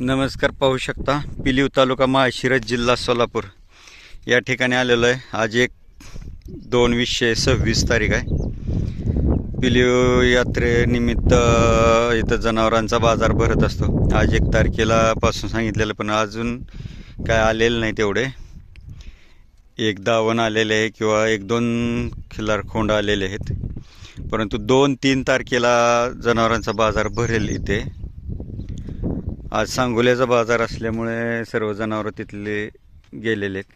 नमस्कार पाहू शकता. पिलीव तालुका माळशिरस जिल्हा सोलापूर. या ठिकाणी आलेलो आहे. आज एक दोन वीसशे सव्वीस तारीख आहे. पिलीव यात्रेनिमित्त इथं जनावरांचा बाजार भरत असतो. आज एक तारखेला पासून सांगितलेलं पण अजून काय आलेलं नाही तेवढे. एक दावण आलेले आहे किंवा एक दोन खिलार खोंड आलेले आहेत. परंतु दोन तीन तारखेला जनावरांचा बाजार भरेल इथे. आज सांगोल्याचा बाजार असल्यामुळे सर्व जनावरं तिथले गेलेले आहेत.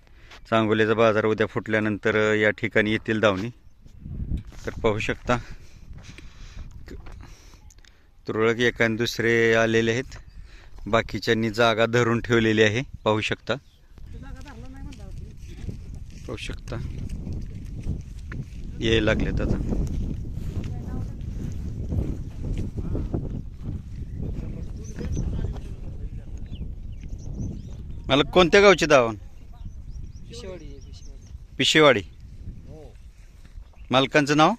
सांगोल्याचा बाजार उद्या फुटल्यानंतर या ठिकाणी येतील धावणी तर पाहू शकता. तुरळक एका दुसरे आलेले आहेत. बाकीच्यांनी जागा धरून ठेवलेली आहे. पाहू शकता. पाहू शकता. यायला लागलेत आता. मला कोणत्या गावची दावण पिशेवाडी आहे पिशेवाडी. पिशेवाडी. मालकांचं नाव?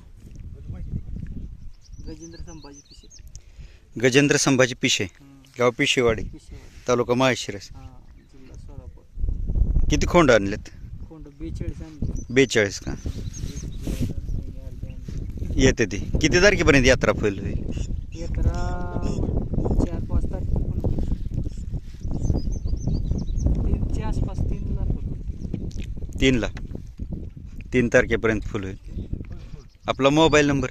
गजेंद्र संभाजी पिशे. गजेंद्र संभाजी पिशे. गाव पिशेवाडी पिशेवाडी. तालुका हा जिल्हा सोलापूर. किती खोंड आणलेत? कोंड बेचाळीस आणली. बेचाळीस का. येते ती. किती तारखेपर्यंत यात्रा फैल होईल? यात्रा चार पाच तारखेपर्यंत तीनच्या आसपास तीनला होतो तीनला. तीन तारखेपर्यंत फुल होईल. आपला मोबाईल नंबर?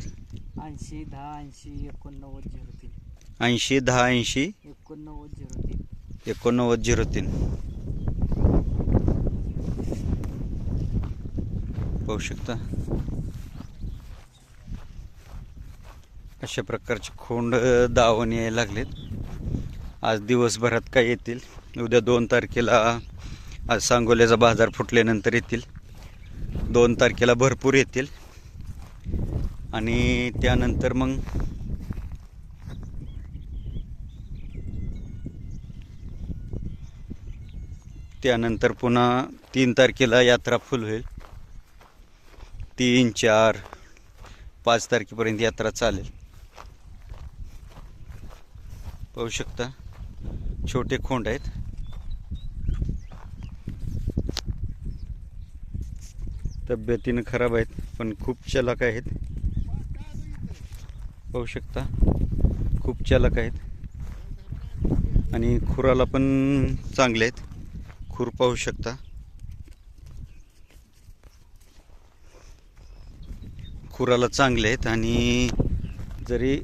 ऐंशी दहा ऐंशी एकोणनव्वद झिरो तीन. ऐंशी दहा ऐंशी एकोणनव्वद झिरो तीन. एकोणनव्वद झिरो तीन. पाहू शकता? अशा प्रकारचे खोंड दावण यायला लागलेत. आज दिवसभरात काय येतील? उद्या दोन तारखेला आज सांगोल्याचा बाजार फुटल्यानंतर येतील. दोन तारखेला भरपूर येतील. आणि त्यानंतर मग त्यानंतर पुन्हा तीन तारखेला यात्रा फुल होईल. तीन चार पाच तारखेपर्यंत यात्रा चालेल. पाहू शकता छोटे खोंड आहेत. तब्येतीनं खराब आहेत पण खूप चलाक आहेत. पाहू शकता खूप चालक आहेत. आणि खुराला पण चांगले आहेत. खूर पाहू शकता. खुराला चांगले आहेत आणि जरी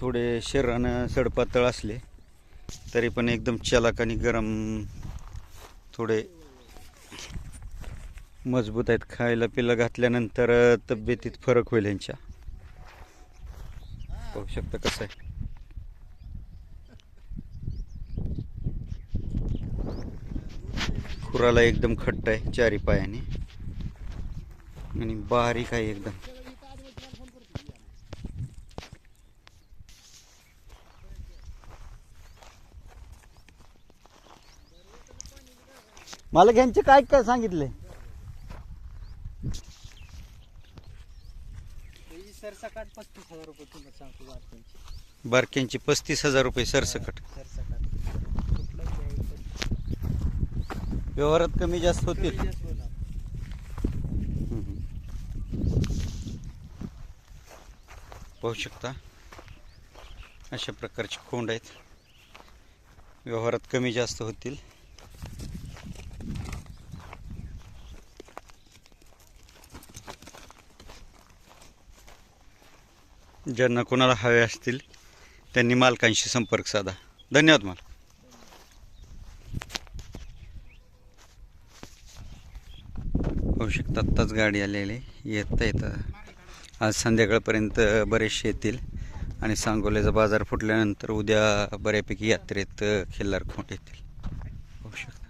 थोडे शरीरानं सडपातळ असले तरी पण एकदम चालक आणि गरम थोडे मजबूत आहेत खायला पिलं घातल्यानंतर तब्येतीत फरक होईल यांच्या. पाहू शकता कसं आहे. खुराला एकदम खट्ट आहे चारी पायाने. आणि बारीक आहे एकदम. मला घ्यांचे काय काय सांगितले त्याची सरसकाट पस्तीस हजार रुपये किंमत सांगतो वाटत्यांची बारक्यांची पस्तीस हजार रुपये सरसकट. व्यवहारात कमी जास्त होतील. पाहू शकता. अशा प्रकारचे खोंड आहेत. व्यवहारात कमी जास्त होतील. ज्यांना कोणाला हवे असतील त्यांनी मालकांशी संपर्क साधा. धन्यवाद मालक. होऊ शकतं आत्ताच गाडी आलेली. येता येतं आज संध्याकाळपर्यंत बरेचसे येतील. आणि सांगोल्याचा बाजार फुटल्यानंतर उद्या बऱ्यापैकी यात्रेत खिल्लार खोट येतील होऊ शकतं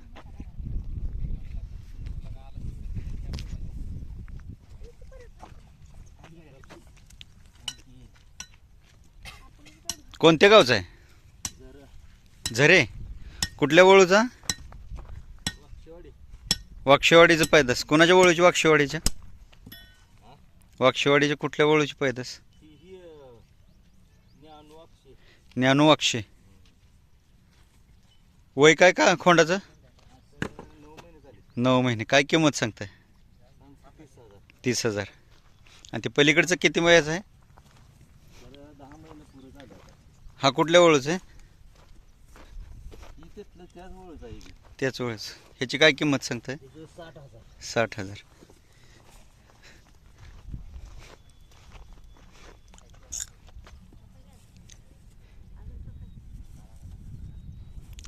कोणत्या गावचा आहे? झरे. कुठल्या वळूचा? वाक्षेवाडीचं पैदास. कोणाच्या वळूची वाक्षेवाडीच्या वाक्षेवाडीच्या कुठल्या वळूची पैदास? ही ज्ञानू वय काय का खोंडाचं? नऊ महिने. काय किंमत सांगताय? तीस हजार. आणि ते पलीकडचं किती वयाचं आहे तर दहा महिने पुरे झाले आता हा कुठल्या ओळूचं आहे? त्याच ओळख आहे. त्याच वेळेस ह्याची काय किंमत सांगताय? साठ हजार.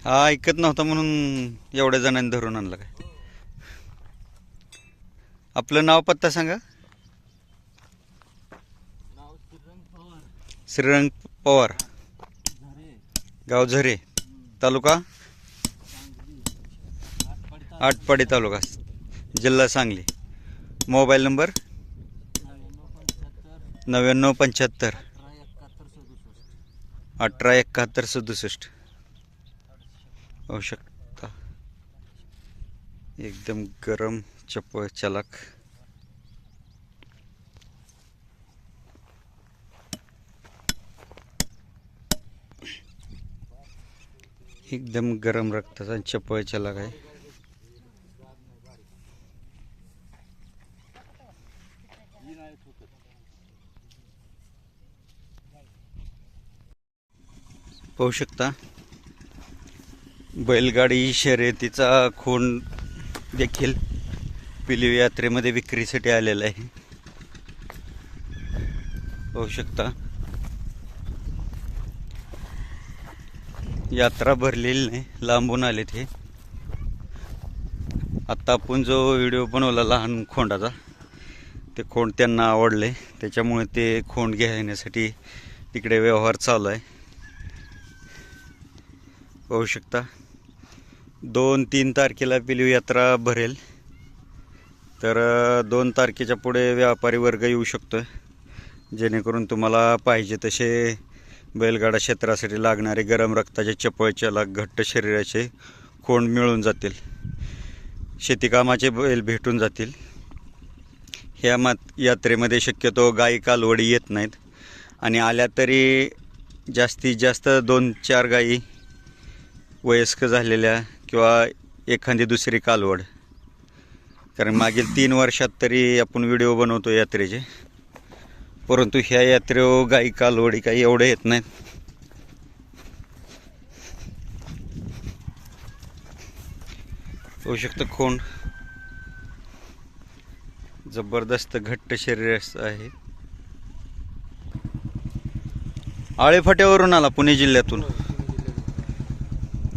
हा ऐकत नव्हता म्हणून एवढ्या जणांनी धरून आणलं काय? आपलं नाव पत्ता सांगा. नाव श्रीरंग पवार. श्रीरंग पवार. झारे गाव झरे तालुका? आटपाडी तालुका जिल्हा सांगली. Mobile number? नव्याण्णव पंच्याहत्तर. अठरा एकाहत्तर सदुसष्ट. आवश्यकता. एकदम गरम चप चलाक. एकदम गरम रक्ताचा चप्पल चलाक आहे पाहू शकता बैलगाडी शर्यतीचा खूण देखील पिलीव यात्रेमध्ये विक्रीसाठी आलेला आहे. पाहू शकता यात्रा भरलेली नाही लांबून आले ते आत्ता आपण जो व्हिडिओ बनवला लहान खोंडाचा ते खोंड त्यांना आवडले त्याच्यामुळे ते खोंड घेण्यासाठी तिकडे व्यवहार चालू आहे. पाहू शकता. दोन तीन तारखेला पिलू यात्रा भरेल. तर दोन तारखेच्या पुढे व्यापारी वर्ग येऊ शकतो जेणेकरून तुम्हाला पाहिजे तसे बैलगाडा क्षेत्रासाठी लागणारे गरम रक्ताचे चपळच्याला घट्ट शरीराचे खोंड मिळून जातील. शेतीकामाचे बैल भेटून जातील. ह्या मात यात्रेमध्ये शक्यतो गाई कालवडी येत नाहीत. आणि आल्या तरी जास्तीत जास्त दोन चार गाई वयस्क झालेल्या किंवा एखादी दुसरी कालवड. कारण मागील तीन वर्षात तरी आपण व्हिडिओ बनवतो यात्रेचे. परंतु ह्या यात्रेवर गाई कालवडी काही एवढे येत नाहीत. होऊ शकतं खोंड जबरदस्त घट्ट शरीर आहे. आळेफाट्यावरून आला पुणे जिल्ह्यातून.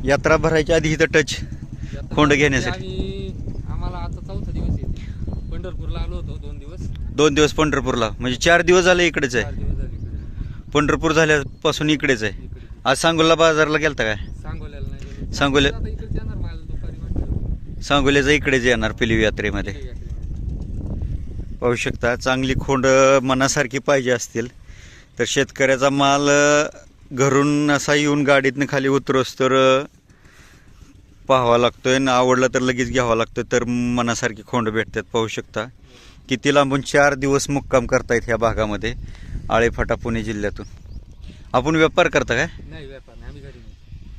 यात्रा भरायच्या आधी इथं टच खोंड घेण्यासाठी. आम्ही आम्हाला आता चौथा दिवस येते पंढरपूरला आलो होतो दोन दिवस दोन दिवस पंढरपूरला. म्हणजे चार दिवस झाले इकडेच चार आहे दिवस झाले इकडे पंढरपूर झाल्यापासून इकडेच आहे. इकडे आज सांगोला बाजारला गेलता काय? सांगोल्याला नाही गेलो. सांगोल्या- आता इकडे येणार मला दुपारी सांगोल्याचा इकडेच येणार पिलीव यात्रेमध्ये. पाहू शकता चांगली खोंड मनासारखी पाहिजे असतील. तर शेतकऱ्याचा माल अ, घरून असा येऊन गाडीतनं खाली उतरोस तर अ, पाहावा लागतोय आणि आवडला तर लगेच घ्यावा लागतोय तर मनासारखी खोंड भेटतात पाहू शकता. किती लांबून चार दिवस मुक्काम करतायत ह्या भागामध्ये आळेफाटा पुणे जिल्ह्यातून. आपण व्यापार करता काय? नाही व्यापार नाही. आम्ही घरी नाही.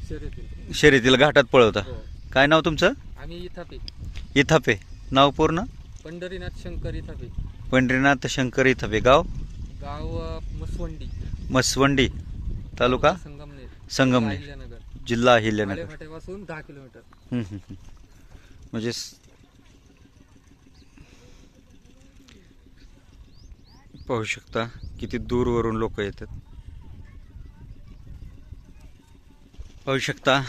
शर्यतील. शर्यतीला घाटात पळवता. हो. काय नाव तुमचं? आम्ही इथापे. इथापे. नाव पूर्ण? पंढरीनाथ शंकर इथापे. पंढरीनाथ शंकर इथापे. गाव? गाव अ, मसवंडी. मसवंडी. तालुका? संगमनेर. संगमनेर. जिल्हा अहिल्यानगर. फाट्यापासून दहा किलोमीटर. हम्म, हम्म, हम्म. म्हणजे स- पाहू शकता किती दूरवरून लोक येतात. पाहू शकता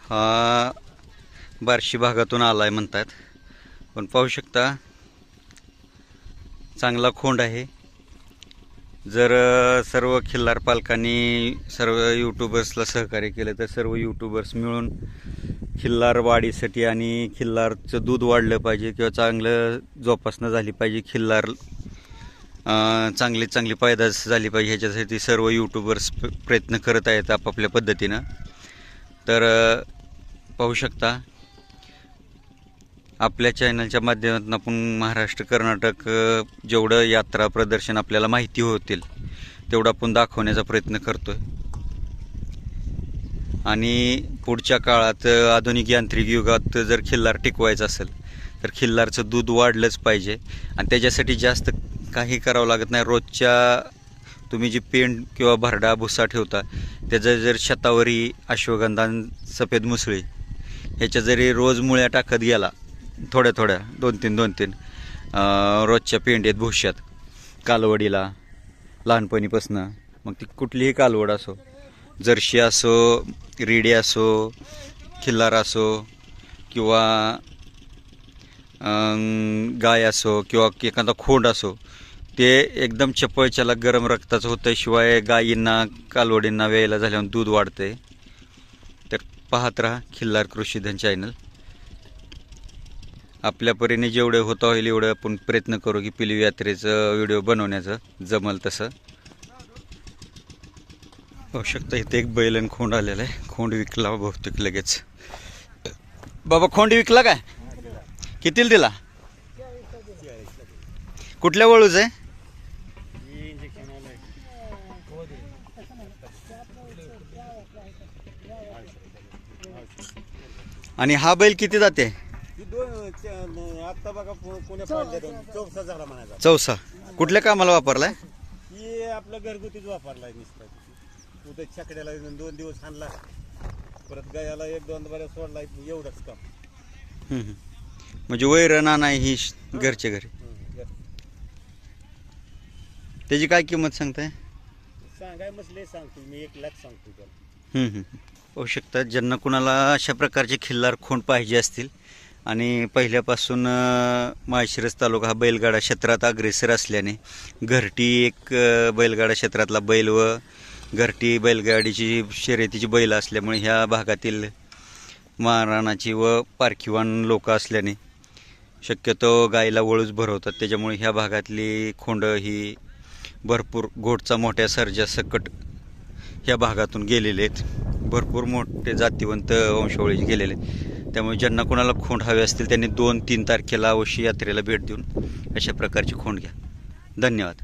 हा बार्शी भागातून आलाय म्हणतात. पण पाहू शकता चांगला खोंड आहे. जर सर्व खिल्लार पालकांनी सर्व यूट्यूबर्सला सहकार्य केलं तर सर्व यूट्यूबर्स मिळून खिल्लार वाढीसाठी आणि खिल्लारचं दूध वाढलं पाहिजे किंवा चांगलं जोपासना झाली पाहिजे खिल्लार चांगली चांगली पायदास झाली पाहिजे ह्याच्यासाठी सर्व यूट्यूबर्स प्रयत्न करत आहेत आपापल्या पद्धतीनं. तर पाहू शकता. आपल्या चॅनलच्या माध्यमातून आपण महाराष्ट्र कर्नाटक जेवढं यात्रा प्रदर्शन आपल्याला माहिती होतील तेवढं आपण दाखवण्याचा प्रयत्न करतोय. आणि पुढच्या काळात आधुनिक यांत्रिक युगात जर खिल्लार टिकवायचं असेल तर खिल्लारचं दूध वाढलंच पाहिजे. आणि त्याच्यासाठी जास्त काही करावं लागत नाही. रोजच्या तुम्ही जी पेंड किंवा भरडा भुसा ठेवता त्याचं जर शतावरी अश्वगंधा सफेद मुसळी ह्याच्या जरी रोज मुळ्या टाकत गेला थोड्या थोड्या दोन तीन दोन तीन रोजच्या पेंडीत भुश्यात कालवडीला लहानपणीपासनं. मग ती कुठलीही कालवड असो जर्शी असो रेडी असो खिल्लार असो किंवा गाय असो किंवा एखादा खोंड असो ते एकदम चपळच्याला गरम रक्ताचं होतं शिवाय गायींना कालवडींना वेळेला झाल्यावर दूध वाढते तर पाहत राहा खिल्लार कृषीधन चॅनल. आपल्या परीने जेवढे होता होईल एवढं आपण प्रयत्न करू की पिली यात्रेचं व्हिडिओ बनवण्याचं. जमल तसं. पाहू शकता इथे एक बैल आणि खोंड आलेला आहे. खोंड विकला बहुतेक लगेच. बाबा खोंड विकला काय? कितीला दिला? कुठल्या वळूच आहे? आणि हा बैल किती जाते? आत्ता बघा पु- दोन. चौसा झाला म्हणायचा. चौसा. कुठल्या कामाला वापरलाय? ही आपलं घरगुतीच वापरलाय नुसतं उद्या छकड्याला दोन दिवस आणला परत गायाला एक दोन बऱ्या सोडला. एवढंच काम. हम्म, हम्म. म्हणजे वैरण नाही ही श- घरच्या घरी. हं. त्याची काय किंमत सांगताय? सांगाय मसले सांगतो. मी एक लाख सांगतो त्याला. हम्म, हम्म. पाहू शकता ज्यांना कुणाला अशा प्रकारचे खिल्लार खोंड पाहिजे असतील आणि पहिल्यापासून माळशिरस तालुका हा बैलगाडा क्षेत्रात अग्रेसर असल्याने घरटी एक बैलगाडा क्षेत्रातला बैल व घरटी बैलगाडीची शर्यतीची बैल असल्यामुळे ह्या भागातील महाराणाची व पारखीवान लोक असल्याने शक्यतो गायीला वळूच भरवतात. त्याच्यामुळे ह्या भागातली खोंड ही भरपूर घोटचा मोठ्या सर्जा सकट ह्या भागातून गेलेले आहेत. भरपूर मोठे जातीवंत वंशावळी गेलेले आहेत. त्यामुळे ज्यांना कोणाला खोंड हवे असतील त्यांनी दोन तीन तारखेला अवश्य यात्रेला भेट देऊन अशा प्रकारची खोंड घ्या. धन्यवाद.